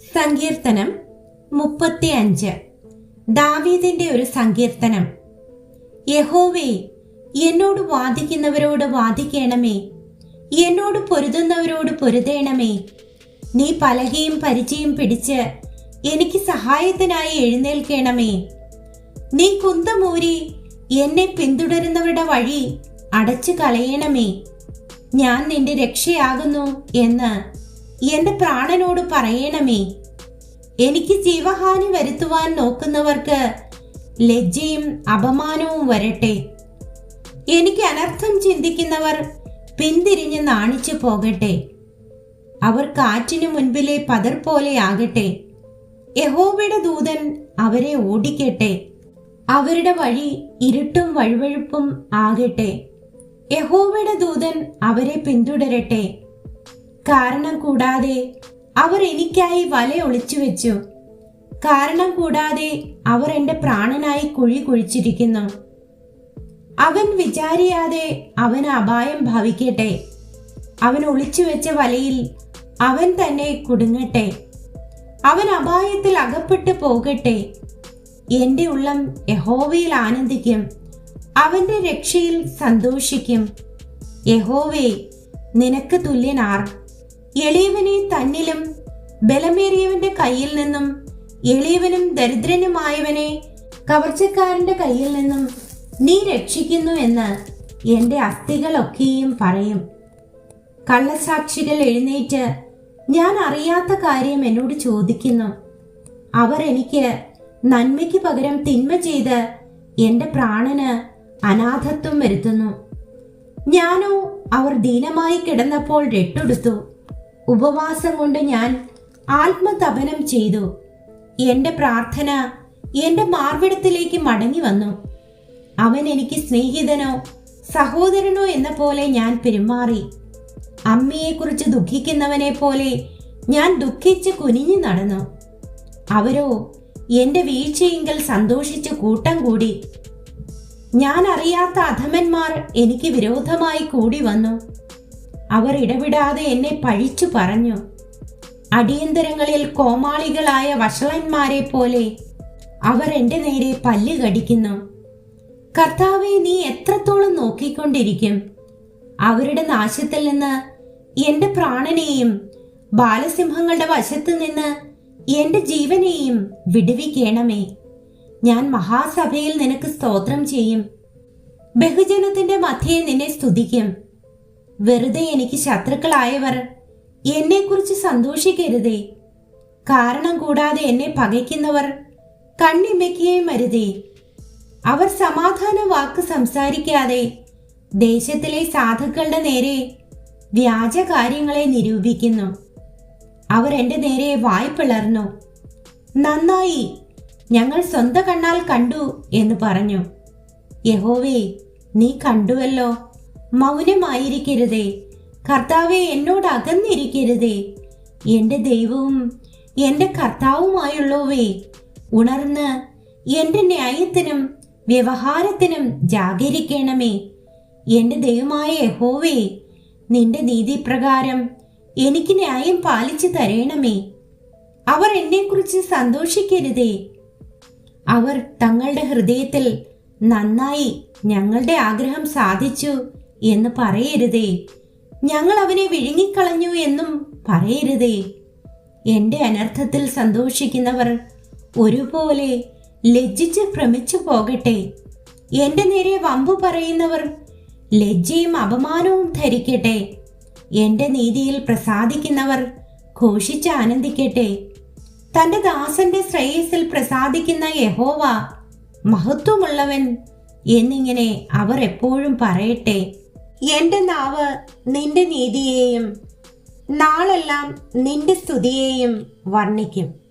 സങ്കീർത്തനം മുപ്പത്തി അഞ്ച് ദാവീദിന്റെ ഒരു സങ്കീർത്തനം. യഹോവേ എന്നോട് വാദിക്കുന്നവരോട് വാദിക്കണമേ. എന്നോട് പൊരുതുന്നവരോട് പൊരുതേണമേ. നീ പലകയും പരിചയം പിടിച്ച് എനിക്ക് സഹായത്തിനായി എഴുന്നേൽക്കണമേ. നീ കുന്തമൂരി എന്നെ പിന്തുടരുന്നവരുടെ വഴി അടച്ചു കളയണമേ ഞാൻ നിന്റെ രക്ഷയാകുന്നു എന്ന് എന്റെ പ്രാണനോട് പറയണമേ. എനിക്ക് ജീവഹാനി വരുത്തുവാൻ നോക്കുന്നവർക്ക് ലജ്ജയും അപമാനവും വരട്ടെ. എനിക്ക് അനർത്ഥം ചിന്തിക്കുന്നവർ പിന്തിരിഞ്ഞ് നാണിച്ചു പോകട്ടെ. അവർ കാറ്റിനു മുൻപിലെ പതർ പോലെയാകട്ടെ യഹോവയുടെ ദൂതൻ അവരെ ഓടിക്കട്ടെ. അവരുടെ വഴി ഇരുട്ടും വഴുവഴുപ്പും ആകട്ടെ. യഹോവയുടെ ദൂതൻ അവരെ പിന്തുടരട്ടെ. കാരണം കൂടാതെ അവർ എനിക്കായി വല ഒളിച്ചു വെച്ചു. കാരണം കൂടാതെ അവർ എന്റെ പ്രാണനായി കുഴി കുഴിച്ചിരിക്കുന്നു. അവൻ വിചാരിയാതെ അവന് അപായം ഭവിക്കട്ടെ. അവൻ ഒളിച്ചു വെച്ച വലയിൽ അവൻ തന്നെ കുടുങ്ങട്ടെ. അവൻ അപായത്തിൽ അകപ്പെട്ടു പോകട്ടെ. എന്റെ ഉള്ളം യഹോവയിൽ ആനന്ദിക്കും. അവന്റെ രക്ഷയിൽ സന്തോഷിക്കും. യഹോവേ നിനക്ക് തുല്യനാർ. എളിയവനെ തന്നിലും ബലമേറിയവന്റെ കയ്യിൽ നിന്നും എളിയവനും ദരിദ്രനുമായവനെ കവർച്ചക്കാരന്റെ കയ്യിൽ നിന്നും നീ രക്ഷിക്കുന്നു എന്ന് എന്റെ അസ്ഥികളൊക്കെയും പറയും. കള്ളസാക്ഷികൾ എഴുന്നേറ്റ് ഞാൻ അറിയാത്ത കാര്യം എന്നോട് ചോദിക്കുന്നു. അവർ എനിക്ക് നന്മയ്ക്ക് പകരം തിന്മ ചെയ്ത് എന്റെ പ്രാണന് അനാഥത്വം വരുത്തുന്നു. ഞാനോ അവർ ദീനമായി കിടന്നപ്പോൾ രട്ടെടുത്തു. ഉപവാസം കൊണ്ട് ഞാൻ ആത്മതപനം ചെയ്തു. എന്റെ പ്രാർത്ഥന എന്റെ മാർവിടത്തിലേക്ക് മടങ്ങി വന്നു. അവൻ എനിക്ക് സ്നേഹിതനോ സഹോദരനോ എന്ന പോലെ ഞാൻ പെരുമാറി. അമ്മയെക്കുറിച്ച് ദുഃഖിക്കുന്നവനെ പോലെ ഞാൻ ദുഃഖിച്ച് കുനിഞ്ഞു നടന്നു. അവരോ എന്റെ വീഴ്ചയെങ്കിൽ സന്തോഷിച്ച് കൂട്ടം കൂടി. ഞാൻ അറിയാത്ത അധമന്മാർ എനിക്ക് വിരോധമായി കൂടി വന്നു. അവർ ഇടവിടാതെ എന്നെ പഴിച്ചു പറഞ്ഞു. അടിയന്തരങ്ങളിൽ കോമാളികളായ വഷളന്മാരെ പോലെ അവർ എന്റെ നേരെ പല്ല് കടിക്കുന്നു. കർത്താവെ നീ എത്രത്തോളം നോക്കിക്കൊണ്ടിരിക്കും? അവരുടെ നാശത്തിൽ നിന്ന് എന്റെ പ്രാണനെയും ബാലസിംഹങ്ങളുടെ വശത്തു നിന്ന് എന്റെ ജീവനെയും വിടുവിക്കണമേ. ഞാൻ മഹാസഭയിൽ നിനക്ക് സ്തോത്രം ചെയ്യും. ബഹുജനത്തിന്റെ മധ്യയെ നിന്നെ സ്തുതിക്കും. വെറുതെ എനിക്ക് ശത്രുക്കളായവർ എന്നെക്കുറിച്ച് സന്തോഷിക്കരുതേ. കാരണം കൂടാതെ എന്നെ പകയ്ക്കുന്നവർ കണ്ണിമയ്ക്കുകയും അരുതേ അവർ സമാധാന വാക്ക് സംസാരിക്കാതെ ദേശത്തിലെ സാധുക്കളുടെ നേരെ വ്യാജ കാര്യങ്ങളെ നിരൂപിക്കുന്നു. അവർ എന്റെ നേരെ വായ് പിളർന്നു. നന്നായി ഞങ്ങൾ സ്വന്തം കണ്ണാൽ കണ്ടു എന്ന് പറഞ്ഞു. യഹോവേ നീ കണ്ടുവല്ലോ. മൗനമായിരിക്കരുതേ. കർത്താവെ എന്നോട് അകന്നിരിക്കരുതേ. എന്റെ ദൈവവും എന്റെ കർത്താവുമായുള്ളവേ ഉണർന്ന് എന്റെ ന്യായത്തിനും വ്യവഹാരത്തിനും ജാഗരിക്കണമേ. എന്റെ ദൈവമായ യഹോവേ നിന്റെ നീതിപ്രകാരം എനിക്ക് ന്യായം പാലിച്ചു തരേണമേ. അവർ എന്നെക്കുറിച്ച് സന്തോഷിക്കരുതേ. അവർ തങ്ങളുടെ ഹൃദയത്തിൽ നന്നായി ഞങ്ങളുടെ ആഗ്രഹം സാധിച്ചു. എന്ന് പറയരുതേ. ഞങ്ങൾ അവനെ വിഴുങ്ങിക്കളഞ്ഞു എന്നും പറയരുതേ. എന്റെ അനർത്ഥത്തിൽ സന്തോഷിക്കുന്നവർ ഒരുപോലെ ലജ്ജിച്ച് ഭ്രമിച്ചു പോകട്ടെ. എന്റെ നേരെ വമ്പു പറയുന്നവർ ലജ്ജയും അപമാനവും ധരിക്കട്ടെ. എന്റെ നീതിയിൽ പ്രസാദിക്കുന്നവർ ഘോഷിച്ച് ആനന്ദിക്കട്ടെ. തന്റെ ദാസന്റെ ശ്രേയസിൽ പ്രസാദിക്കുന്ന യഹോവ മഹത്വമുള്ളവൻ എന്നിങ്ങനെ അവർ എപ്പോഴും പറയട്ടെ. എന്റെ നാവ് നിന്റെ നീതിയെയും നാളെല്ലാം നിന്റെ സ്തുതിയെയും വർണിക്കും.